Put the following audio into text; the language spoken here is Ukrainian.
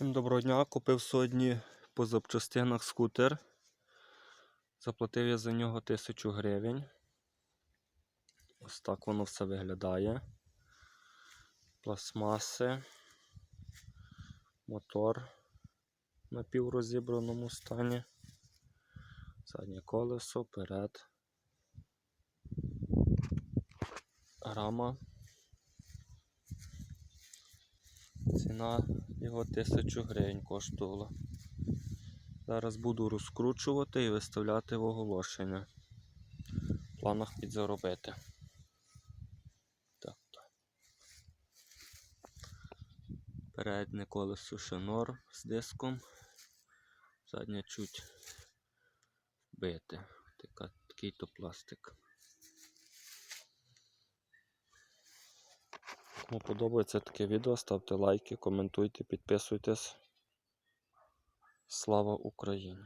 Всім доброго дня. Купив сьогодні по запчастинах скутер. Заплатив я за нього 1000 гривень. Ось так воно все виглядає. Пластмаси, мотор на піврозібраному стані. Заднє колесо, перед. Рама. Ціна його 1000 гривень коштувала. Зараз буду розкручувати і виставляти в оголошення. В планах підзаробити. Так. Переднє колесо шинор з диском. Заднє чуть. Така, такий то пластик. Кому подобається таке відео, ставте лайки, коментуйте, підписуйтесь. Слава Україні!